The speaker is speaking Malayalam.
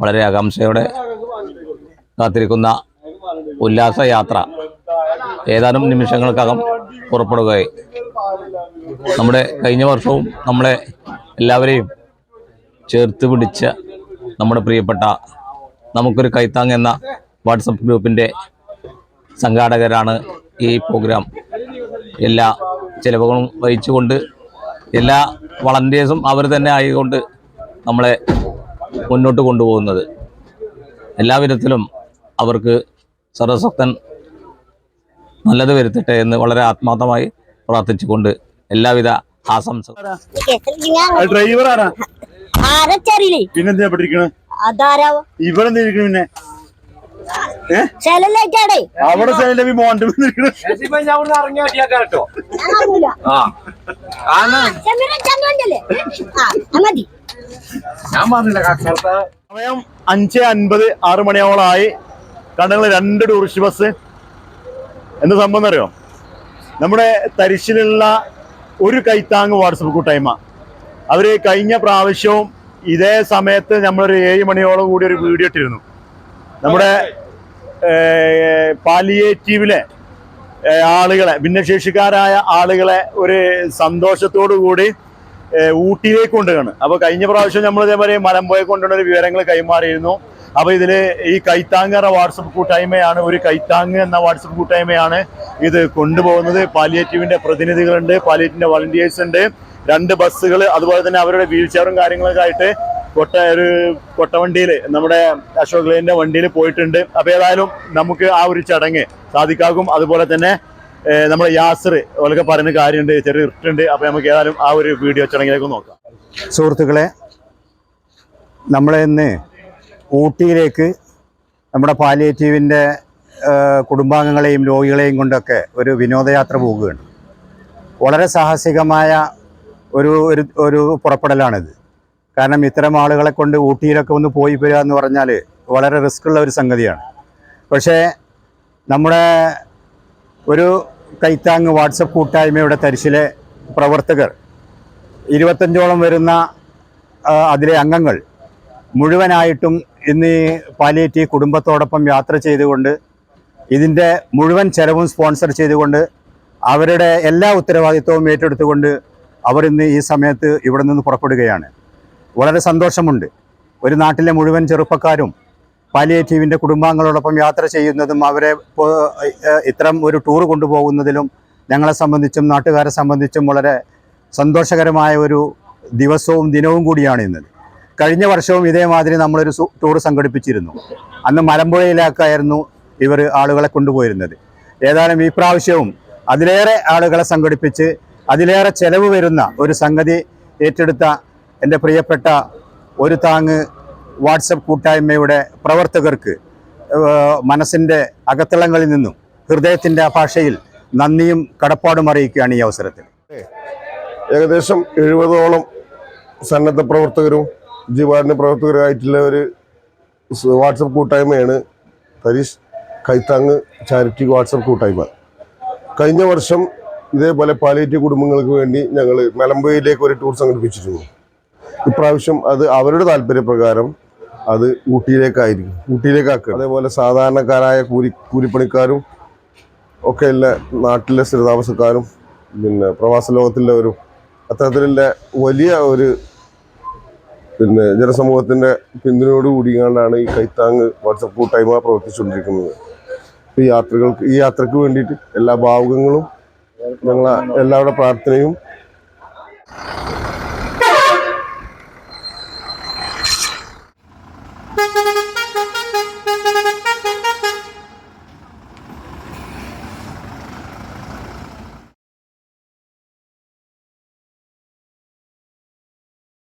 വളരെ ആകാംക്ഷയോടെ കാത്തിരിക്കുന്ന ഉല്ലാസയാത്ര ഏതാനും നിമിഷങ്ങൾക്കകം പുറപ്പെടുകയായി. നമ്മുടെ കഴിഞ്ഞ വർഷവും നമ്മളെ എല്ലാവരെയും ചേർത്ത് പിടിച്ച നമ്മുടെ പ്രിയപ്പെട്ട നമുക്കൊരു കൈത്താങ് എന്ന വാട്സപ്പ് ഗ്രൂപ്പിന്റെ സംഘാടകരാണ് ഈ പ്രോഗ്രാം. എല്ലാ ചിലവുകളും വഹിച്ചുകൊണ്ട് എല്ലാ വളണ്ടിയേഴ്സും അവർ തന്നെ ആയതുകൊണ്ട് നമ്മളെ മുന്നോട്ട് കൊണ്ടുപോകുന്നത്. എല്ലാവിധത്തിലും അവർക്ക് സർവശക്തൻ നല്ലത് വരുത്തട്ടെ എന്ന് വളരെ ആത്മാർത്ഥമായി പ്രാർത്ഥിച്ചുകൊണ്ട് എല്ലാവിധ ആശംസകളും. അതാരാവോ ഇവിടെ എന്തിനാ പറഞ്ഞില്ല സമയം അഞ്ച് അൻപത് ആറ് മണിയാവളായി കണ്ടങ്ങൾ രണ്ട് ടൂറിസ്റ്റ് ബസ് എന്ത് സംഭവം അറിയോ നമ്മുടെ തരിശിലുള്ള ഒരു കൈത്താങ് വാട്സപ്പ് കൂട്ടായ്മ. അവർ കഴിഞ്ഞ പ്രാവശ്യവും ഇതേ സമയത്ത് നമ്മളൊരു ഏഴ് മണിയോളം കൂടി ഒരു വീഡിയോ ഇട്ടിരുന്നു. നമ്മുടെ പാലിയേറ്റീവിലെ ആളുകളെ ഭിന്നശേഷിക്കാരായ ആളുകളെ ഒരു സന്തോഷത്തോടു കൂടി ഊട്ടിയിലേക്ക് കൊണ്ടുപോവാണ് അപ്പൊ കഴിഞ്ഞ പ്രാവശ്യം നമ്മൾ ഇതേപോലെ മലമ്പുഴ കൊണ്ടുവന്ന ഒരു വിവരങ്ങൾ കൈമാറിയിരുന്നു. അപ്പൊ ഇതിൽ ഈ കൈത്താങ് എന്ന വാട്സപ്പ് കൂട്ടായ്മയാണ് ഒരു കൈത്താങ് എന്ന വാട്സപ്പ് കൂട്ടായ്മയാണ് ഇത് കൊണ്ടുപോകുന്നത്. പാലിയേറ്റീവിന്റെ പ്രതിനിധികളുണ്ട് പാലിയേറ്റീവിന്റെ വളണ്ടിയേഴ്സ് ഉണ്ട്. രണ്ട് ബസ്സുകൾ അതുപോലെ തന്നെ അവരുടെ വീൽ ചെയറും കാര്യങ്ങളൊക്കെ ആയിട്ട് കൊട്ട ഒരു കൊട്ടവണ്ടിയിൽ നമ്മുടെ അശോക് ലൈന്റെ വണ്ടിയിൽ പോയിട്ടുണ്ട്. അപ്പോൾ ഏതായാലും നമുക്ക് ആ ഒരു ചടങ്ങ് സാധിക്കാകും അതുപോലെ തന്നെ നമ്മുടെ യാസർ ഓലൊക്കെ പറയുന്ന കാര്യമുണ്ട് ചെറിയ ഇട്ടുണ്ട് അപ്പൊ നമുക്ക് ഏതായാലും ആ ഒരു വീഡിയോ ചടങ്ങിലേക്ക് നോക്കാം. സുഹൃത്തുക്കളെ നമ്മളെ ഇന്ന് ഊട്ടിയിലേക്ക് നമ്മുടെ പാലിയേറ്റീവിന്റെ കുടുംബാംഗങ്ങളെയും രോഗികളെയും കൊണ്ടൊക്കെ ഒരു വിനോദയാത്ര പോകുകയാണ്. വളരെ സാഹസികമായ ഒരു ഒരു ഒരു പുറപ്പെടലാണിത്. കാരണം ഇത്തരം ആളുകളെ കൊണ്ട് ഊട്ടിയിലൊക്കെ ഒന്ന് പോയി വരിക എന്ന് പറഞ്ഞാൽ വളരെ റിസ്ക് ഉള്ള ഒരു സംഗതിയാണ്. പക്ഷേ നമ്മുടെ ഒരു കൈത്താങ് വാട്സപ്പ് കൂട്ടായ്മയുടെ തരിശിലെ പ്രവർത്തകർ. ഇരുപത്തഞ്ചോളം വരുന്ന അതിലെ അംഗങ്ങൾ മുഴുവനായിട്ടും ഇന്ന് പാലിയേറ്റീവ് കുടുംബത്തോടൊപ്പം യാത്ര ചെയ്തുകൊണ്ട് ഇതിന്റെ മുഴുവൻ ചെലവും സ്പോൺസർ ചെയ്തുകൊണ്ട് അവരുടെ എല്ലാ ഉത്തരവാദിത്വവും ഏറ്റെടുത്തുകൊണ്ട് അവർ ഇന്ന് ഈ സമയത്ത് ഇവിടെ നിന്ന് പുറപ്പെടുകയാണ്. വളരെ സന്തോഷമുണ്ട്. ഒരു നാട്ടിലെ മുഴുവൻ ചെറുപ്പക്കാരും പാലിയേറ്റീവിന്റെ കുടുംബാംഗങ്ങളോടൊപ്പം യാത്ര ചെയ്യുന്നതും അവരെ ഇത്തരം ഒരു ടൂർ കൊണ്ടുപോകുന്നതിലും ഞങ്ങളെ സംബന്ധിച്ചും നാട്ടുകാരെ സംബന്ധിച്ചും വളരെ സന്തോഷകരമായ ഒരു ദിവസവും ദിനവും കൂടിയാണ് ഇന്നത് കഴിഞ്ഞ വർഷവും ഇതേമാതിരി നമ്മളൊരു ടൂർ സംഘടിപ്പിച്ചിരുന്നു. അന്ന് മലമ്പുഴയിലേക്കായിരുന്നു ഇവർ ആളുകളെ കൊണ്ടുപോയിരുന്നത്. ഏതായാലും ഈ പ്രാവശ്യവും അതിലേറെ ആളുകളെ സംഘടിപ്പിച്ച് അതിലേറെ ചെലവ് വരുന്ന ഒരു സംഗതി ഏറ്റെടുത്ത എന്റെ പ്രിയപ്പെട്ട ഒരു താങ്ങ് വാട്സപ്പ് കൂട്ടായ്മയുടെ പ്രവർത്തകർക്ക് മനസ്സിന്റെ അകത്തളങ്ങളിൽ നിന്നും ഹൃദയത്തിന്റെ ഭാഷയിൽ നന്ദിയും കടപ്പാടും അറിയിക്കുകയാണ് ഈ അവസരത്തിൽ. ഏകദേശം എഴുപതോളം സന്നദ്ധ പ്രവർത്തകരും ജീവാരണ്യ പ്രവർത്തകരുമായിട്ടുള്ള ഒരു വാട്സപ്പ് കൂട്ടായ്മയാണ്. തരീഷ് കൈത്താങ് ചാരിറ്റി വാട്സപ്പ് കൂട്ടായ്മ. കഴിഞ്ഞ വർഷം ഇതേപോലെ പാലിയേറ്റീവ് കുടുംബങ്ങൾക്ക് വേണ്ടി ഞങ്ങൾ മലമ്പുഴയിലേക്ക് ഒരു ടൂർ സംഘടിപ്പിച്ചിരുന്നു. ഇപ്രാവശ്യം അത് അവരുടെ താല്പര്യപ്രകാരം അത് ഊട്ടിയിലേക്കായിരിക്കും. ഊട്ടിയിലേക്കാക്കുക അതേപോലെ സാധാരണക്കാരായ കൂലി കൂലിപ്പണിക്കാരും ഒക്കെ ഉള്ള നാട്ടിലെ സ്ഥിരതാമസക്കാരും പിന്നെ പ്രവാസ ലോകത്തുള്ളവരും അത്തരത്തിലുള്ള വലിയ ഒരു പിന്നെ ജനസമൂഹത്തിന്റെ പിന്തുണയോട് കൂടിയാണ്ടാണ് ഈ കൈത്താങ് വാട്സപ്പ് കൂട്ടായ്മ പ്രവർത്തിച്ചുകൊണ്ടിരിക്കുന്നത്. ഈ യാത്രകൾക്ക് ഈ യാത്രയ്ക്ക് വേണ്ടിയിട്ട് എല്ലാ ഭാവുകങ്ങളും ഞങ്ങളെ എല്ലാവരുടെ പ്രാർത്ഥനയും